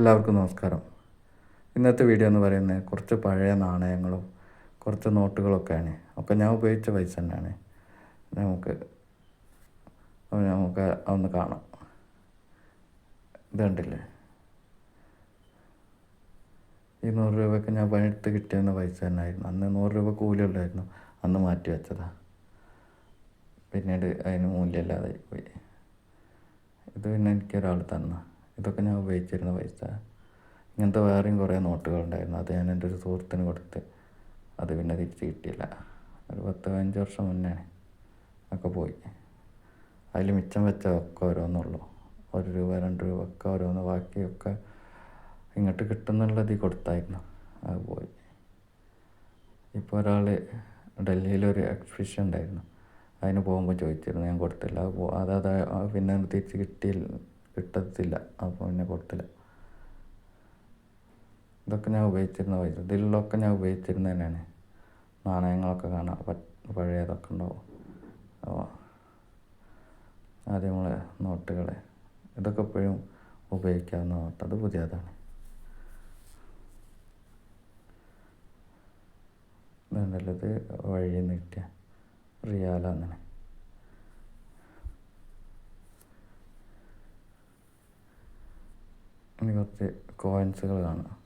എല്ലാവർക്കും നമസ്കാരം. ഇന്നത്തെ വീഡിയോ എന്ന് പറയുന്നത് കുറച്ച് പഴയ നാണയങ്ങളും കുറച്ച് നോട്ടുകളൊക്കെയാണ്. ഒക്കെ ഞാൻ ഉപയോഗിച്ച പൈസ തന്നെയാണ്. നമുക്ക് നമുക്ക് ഒന്ന് കാണാം. ഇത് കണ്ടില്ലേ? ഈ നൂറ് രൂപയൊക്കെ ഞാൻ പണിയെടുത്ത് കിട്ടിയെന്ന പൈസ തന്നെയായിരുന്നു. അന്ന് നൂറ് രൂപ കൂലി ഉണ്ടായിരുന്നു. അന്ന് മാറ്റി വെച്ചതാ. പിന്നീട് അതിന് മൂല്യമില്ലാതെ പോയി. ഇത് പിന്നെ എനിക്കൊരാൾ തന്ന. ഇതൊക്കെ ഞാൻ ഉപയോഗിച്ചിരുന്ന പൈസ. ഇങ്ങനത്തെ വേറെയും കുറേ നോട്ടുകളുണ്ടായിരുന്നു അത് ഞാൻ എന്റെ ഒരു സുഹൃത്തിന് കൊടുത്ത് അത് പിന്നെ തിരിച്ച് കിട്ടിയില്ല. ഒരു പത്ത് പതിനഞ്ച് വർഷം മുന്നേ ഒക്കെ പോയി. അതിൽ മിച്ചം വെച്ച ഒക്കെ ഓരോന്നുള്ളൂ. ഒരു രൂപ രണ്ട് രൂപ ഒക്കെ ഓരോന്ന് ബാക്കിയൊക്കെ ഇങ്ങോട്ട് കിട്ടുന്നുള്ളത് കൊടുത്തായിരുന്നു. അത് പോയി. ഇപ്പോൾ ഒരാൾ ഡൽഹിയിലൊരു എക്സിബിഷൻ ഉണ്ടായിരുന്നു. അതിന് പോകുമ്പോൾ ചോദിച്ചിരുന്നു ഞാൻ കൊടുത്തില്ല. അത് പോ അത് പിന്നെ തിരിച്ച് കിട്ടിയില്ല. കിട്ടത്തില്ല. അപ്പോൾ പിന്നെ കൊടുത്തില്ല. ഇതൊക്കെ ഞാൻ ഉപയോഗിച്ചിരുന്ന പൈസ ഇതിലൊക്കെ ഞാൻ ഉപയോഗിച്ചിരുന്ന തന്നെയാണ്. നാണയങ്ങളൊക്കെ കാണാം. പഴയതൊക്കെ ഉണ്ടാവും. അപ്പോൾ ആദ്യം നമ്മൾ നോട്ടുകൾ ഇതൊക്കെ എപ്പോഴും ഉപയോഗിക്കാവുന്ന നോട്ട്. അത് പുതിയതാണ്. ഇതുണ്ടല്ലോ ഇത്? നീട്ടിയ നിന്ന് കിട്ടിയ റിയാല അങ്ങനെ ഇനി കുറച്ച് കോയിൻസുകൾ കാണാം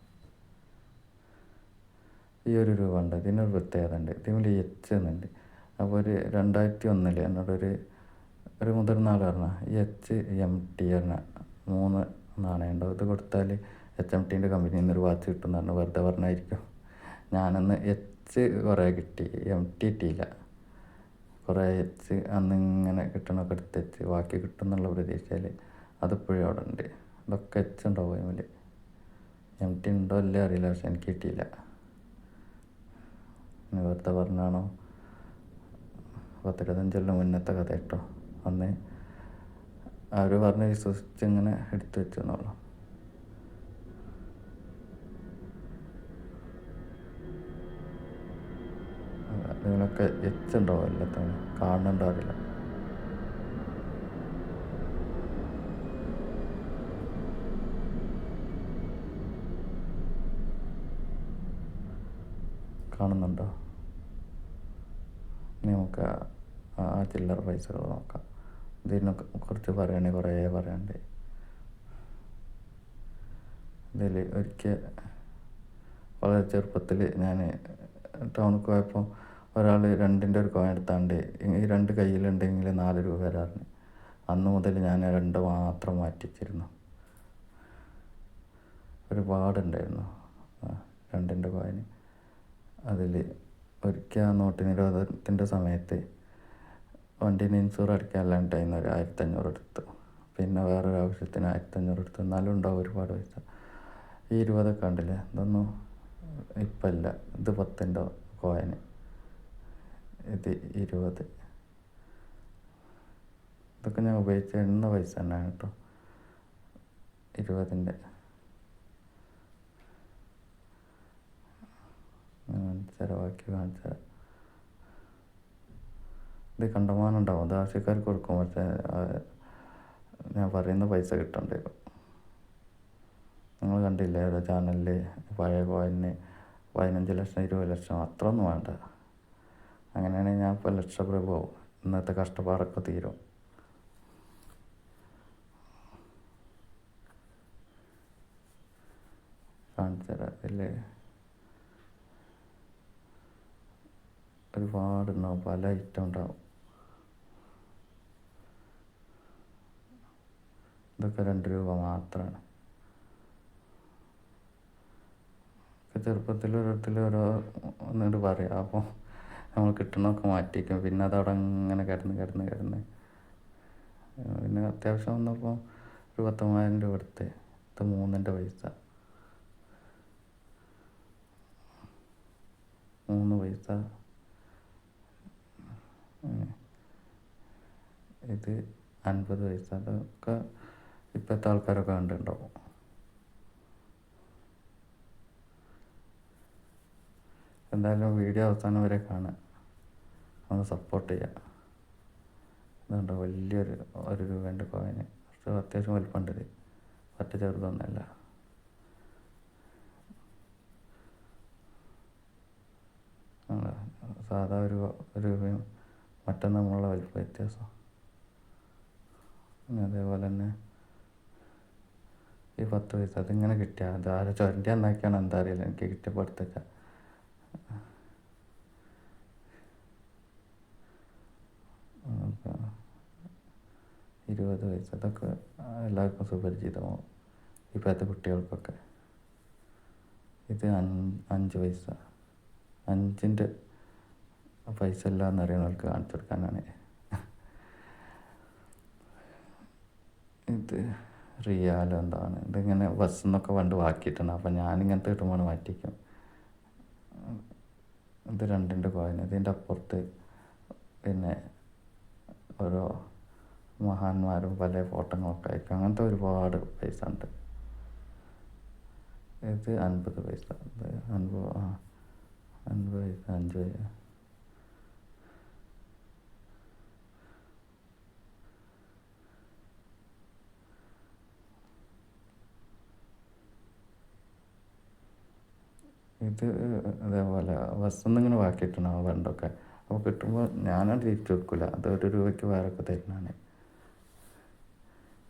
ഈ ഒരു രൂപ ഉണ്ട്. ഇതിനൊരു പ്രത്യേകത ഉണ്ട്. ഇതിൽ എച്ച് എന്നുണ്ട് അപ്പോൾ ഒരു രണ്ടായിരത്തി ഒന്നിൽ എന്നോടൊരു ഒരു മുതിർന്ന ആൾ പറഞ്ഞ എച്ച് എം ടി പറഞ്ഞ മൂന്ന് നാണയം ഉണ്ടാവും ഇത് കൊടുത്താൽ എച്ച് എം ടീന്റെ കമ്പനിയിൽ നിന്ന് ഒരു വാച്ച് കിട്ടുന്ന എന്ന് വെറുതെ പറഞ്ഞായിരിക്കും. ഞാനന്ന് എച്ച് കുറേ കിട്ടി. എം ടി കിട്ടിയില്ല. കുറേ എച്ച് അന്ന് ഇങ്ങനെ കിട്ടണമൊക്കെ എടുത്ത് ബാക്കി കിട്ടും എന്നുള്ള പ്രതീക്ഷയിൽ അതിപ്പോഴും അവിടെ ഉണ്ട്. എച്ച് ഉണ്ടാവും അതിൽ എം ടി ഉണ്ടോ ഇല്ലേ അറിയില്ല പക്ഷെ എനിക്ക് കിട്ടിയില്ല. വെറുതെ പറഞ്ഞാണോ? പത്തിരുപത്തഞ്ചെല്ലാം മുന്നത്തെ കഥ കേട്ടോ. അന്ന് അവർ പറഞ്ഞ് വിശ്വസിച്ച് ഇങ്ങനെ എടുത്തു വെച്ചു എന്നുള്ളൂ ഇതിനൊക്കെ എച്ചുണ്ടാവും എല്ലാത്തിനും കാണുന്നുണ്ടാവില്ല കാണുന്നുണ്ടോ? ഇനി നമുക്ക് ആ- ചില്ലറ പൈസകൾ നോക്കാം. ഇതിനെ കുറിച്ച് പറയുകയാണെങ്കിൽ കുറേ പറയണ്ടേ ഇതിൽ ഒരിക്കൽ വളരെ ചെറുപ്പത്തിൽ ഞാൻ ടൗണിൽ പോയപ്പോൾ ഒരാൾ രണ്ടിന്റെ ഒരു കോയിൻ എടുത്താണ്ട് ഈ രണ്ട് കയ്യിലുണ്ടെങ്കിൽ നാല് രൂപ തരാറുണ്ട് അന്ന് മുതൽ ഞാൻ രണ്ട് മാത്രം മാറ്റിച്ചിരുന്നു ഒരുപാടുണ്ടായിരുന്നു രണ്ടിന്റെ കോയിന്. അതിൽ ഒരിക്കൽ ആ നോട്ട് നിരോധനത്തിന്റെ സമയത്ത് വണ്ടീന് ഇൻഷുർ അടിക്കാനില്ലാണ്ടായിരുന്നു ഒരു ആയിരത്തഞ്ഞൂറ് എടുത്തു. പിന്നെ വേറൊരു ആവശ്യത്തിന് ആയിരത്തഞ്ഞൂറ് എടുത്തു. എന്നാലും ഉണ്ടാവും ഒരുപാട് പൈസ. ഈ ഇരുപതൊക്കെ ഉണ്ടല്ലേ ഇതൊന്നും ഇപ്പം ഇല്ല ഇത് പത്തിന്റെ കോയിന് ഇത് ഇരുപത്. ഇതൊക്കെ ഞാൻ ഉപയോഗിച്ച എണ്ണ പൈസ തന്നെയാണ് കേട്ടോ. ഇരുപതിന്റെ. ചിലവാക്കി കാണിച്ചാൽ ഇത് കണ്ടമാനം ഉണ്ടാവും അത് ആവശ്യക്കാർക്ക് കൊടുക്കും. പക്ഷേ ഞാൻ പറയുന്ന പൈസ കിട്ടണ്ടേ? നിങ്ങൾ കണ്ടില്ലേ? ഓരോ ചാനലിൽ പഴയ കോയിന് പതിനഞ്ച് ലക്ഷം ഇരുപത് ലക്ഷം അത്രയൊന്നും വേണ്ട. അങ്ങനെയാണെങ്കിൽ ഞാൻ ഇപ്പോൾ ലക്ഷപ്രഭ പോകും ഇന്നത്തെ കഷ്ടപ്പാടൊക്കെ തീരും. കാണിച്ചു തരാം. ഇതിൽ ഒരുപാടുണ്ടാവും പല ഐറ്റം ഉണ്ടാവും. ഇതൊക്കെ രണ്ട് രൂപ മാത്രമാണ് ചെറുപ്പത്തിൽ ഓരോരുത്തർ ഓരോ ഒന്നിട്ട് പറയാം. അപ്പോൾ നമ്മൾ കിട്ടണമൊക്കെ മാറ്റിക്കും പിന്നെ അതവിടെ ഇങ്ങനെ കിടന്ന് കിടന്ന് കിടന്ന്. പിന്നെ അത്യാവശ്യം വന്നപ്പോൾ ഒരു പത്തൊമ്പതിനായിരം രൂപ എടുത്ത് ഇത് മൂന്നിന്റെ പൈസ. മൂന്ന് പൈസ. ഇത് അൻപത് വയസ്സ് അതൊക്കെ ഇപ്പോഴത്തെ ആൾക്കാരൊക്കെ കണ്ടിട്ടുണ്ടാവും. എന്തായാലും വീഡിയോ അവസാനം വരെ കാണുക. ഒന്ന് സപ്പോർട്ട് ചെയ്യുക. അതുകൊണ്ട് വലിയൊരു ഒരു രൂപേന്റെ കോയിന് അത്യാവശ്യം വലിപ്പമുണ്ട് ഇത്. പറ്റ ചെറുതൊന്നുമല്ല. സാധാ ഒരു രൂപയും മറ്റൊന്ന് തമ്മിലുള്ള വലിപ്പ വ്യത്യാസം അതേപോലെ തന്നെ ഈ പത്ത് പൈസ അതിങ്ങനെ കിട്ടിയ അത് ആരെ ചൊരണ്ടി എന്നാക്കിയാണ് എന്താ അറിയില്ല. എനിക്ക് കിട്ടിയപ്പോൾ എടുത്തേക്ക ഇരുപത് വയസ്സ് അതൊക്കെ എല്ലാവർക്കും സുപരിചിതമാവും. ഇപ്പോഴത്തെ കുട്ടികൾക്കൊക്കെ. ഇത് അഞ്ച് പൈസ. അഞ്ചിന്റെ പൈസ ഇല്ല എന്നറിയുന്നവർക്ക് കാണിച്ചു കൊടുക്കാനാണ്. ഇത് റിയാലോ എന്താണ്? ഇതിങ്ങനെ ബസ്സിൽ നിന്നൊക്കെ പണ്ട് വാക്കിയിട്ടുണ്ട്. അപ്പം ഞാനിങ്ങനത്തെ കിട്ടുമ്പോൾ മാറ്റിക്കും. ഇത് രണ്ടിന്റെ കോയിൻ ഇതിന്റെ അപ്പുറത്ത് പിന്നെ ഓരോ മഹാന്മാരും പല ഫോട്ടോകളൊക്കെ അയക്കും. അങ്ങനത്തെ ഒരുപാട് പൈസ ഉണ്ട്. ഇത് അൻപത് പൈസ. അൻപത് അൻപത് പൈസ അഞ്ച് പൈസ. ഇത് അതേപോലെ നിന്ന് ഇങ്ങനെ ആ പണ്ടൊക്കെ. അപ്പോൾ കിട്ടുമ്പോൾ ഞാനത് തിരിച്ചു വെക്കില്ല അത് ഒരു രൂപയ്ക്ക് വേറൊക്കെ തരുന്നതാണ്.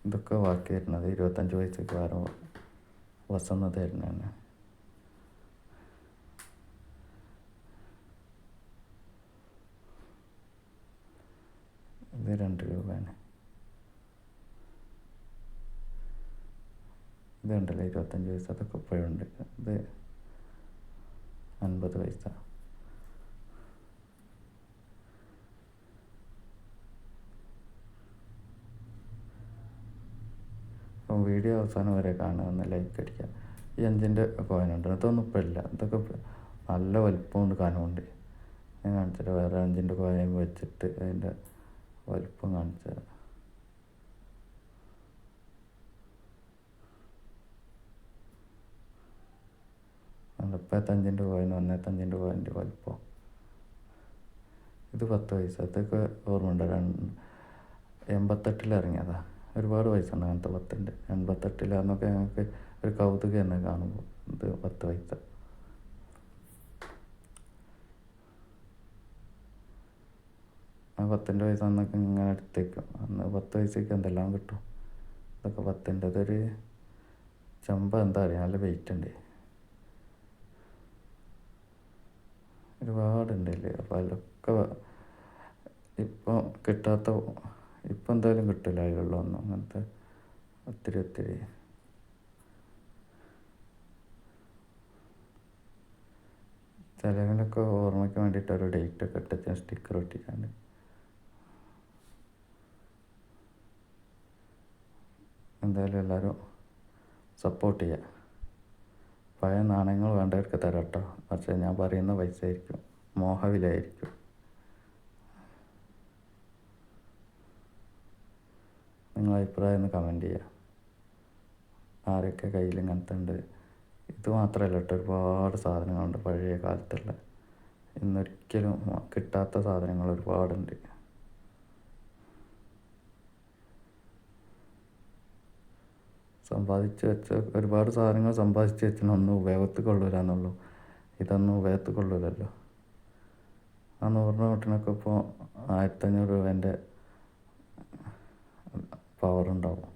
ഇതൊക്കെ ബാക്കി തരുന്നത് ഇരുപത്തഞ്ച് പൈസക്ക് വേറെ ബസ്സിൽ നിന്ന് തരുന്നതാണ്. ഇത് രണ്ട് രൂപയാണ്. ഇതുണ്ടല്ലോ ഇരുപത്തഞ്ച് വയസ്സ് അതൊക്കെ ഇപ്പോഴുണ്ട് ഇത് അൻപത് പൈസ അപ്പം വീഡിയോ അവസാനം വരെ കാണുക ലൈക്ക് അടിക്കുക. ഈ അഞ്ചിന്റെ കോയിനുണ്ട് അതൊന്നും ഇപ്പം ഇല്ല. ഇതൊക്കെ നല്ല വലിപ്പമുണ്ട് കനമുണ്ട് ഞാൻ കാണിച്ചിട്ട് വേറെ അഞ്ചിന്റെ കോയിൻ വെച്ചിട്ട് അതിന്റെ വലിപ്പം കാണിച്ചു തരാം ഇപ്പോഴത്തഞ്ചിന്റെ പോയിന്റ് ഒന്നേത്തഞ്ചിന്റെ കോയിന്റെ വലിപ്പം. ഇത് പത്ത് പൈസ. ഇതൊക്കെ ഓർമ്മയുണ്ട്? രണ്ട് എൺപത്തെട്ടിൽ ഇറങ്ങിയതാ. ഒരുപാട് പൈസ ഉണ്ട് അങ്ങനത്തെ പത്തിന്റെ. എൺപത്തെട്ടിലാന്നൊക്കെ ഞങ്ങൾക്ക് ഒരു കൗതുകം തന്നെ കാണുമ്പോൾ ഇത് പത്ത് പൈസ. ആ പത്തിന്റെ പൈസ അന്നൊക്കെ ഇങ്ങനെ എടുത്തേക്കും. അന്ന് പത്ത് പൈസക്ക് എന്തെല്ലാം കിട്ടും? ഇതൊക്കെ പത്തിന്റെ അതൊരു ചെമ്പ എന്താ അറിയാം. നല്ല വെയിറ്റ് ഉണ്ട്. ഒരുപാടുണ്ട് അതിൽ അപ്പോൾ അതിലൊക്കെ ഇപ്പോൾ കിട്ടാത്ത ഇപ്പം എന്തായാലും കിട്ടില്ല അതിലുള്ളൊന്നും അങ്ങനത്തെ ഒത്തിരി ഒത്തിരി. ചിലവിലൊക്കെ ഓർമ്മയ്ക്ക് വേണ്ടിയിട്ട് ഒരു ഡേറ്റ് ഒക്കെ ഇട്ടിട്ട് സ്റ്റിക്കർ ഒട്ടിക്കാണ്ട്. എന്തായാലും എല്ലാവരും സപ്പോർട്ട് ചെയ്യുക പഴയ നാണയങ്ങൾ വേണ്ടവർക്ക് തരാം കേട്ടോ പക്ഷേ ഞാൻ പറയുന്ന പൈസ ആയിരിക്കും മോഹവിലായിരിക്കും നിങ്ങളെ അഭിപ്രായം ഒന്ന് കമന്റ് ചെയ്യുക ആരൊക്കെ കയ്യിൽ ഇങ്ങനത്തെ ഉണ്ട് ഇത് മാത്രമല്ല കേട്ടോ ഒരുപാട് സാധനങ്ങളുണ്ട് പഴയ കാലത്തുള്ള. ഇന്നൊരിക്കലും കിട്ടാത്ത സാധനങ്ങൾ ഒരുപാടുണ്ട്. സമ്പാദിച്ച് വെച്ച ഒരുപാട് സാധനങ്ങൾ സമ്പാദിച്ച് വെച്ചാൽ ഒന്നും ഉപയോഗത്തിൽ കൊള്ളൂല എന്നുള്ളൂ ഇതൊന്നും ഉപയോഗത്തിൽ കൊള്ളൂലല്ലോ ആ നൂറ് നോട്ടിനൊക്കെ ഇപ്പോൾ ആയിരത്തഞ്ഞൂറ് രൂപേന്റെ പവർ ഉണ്ടാവും.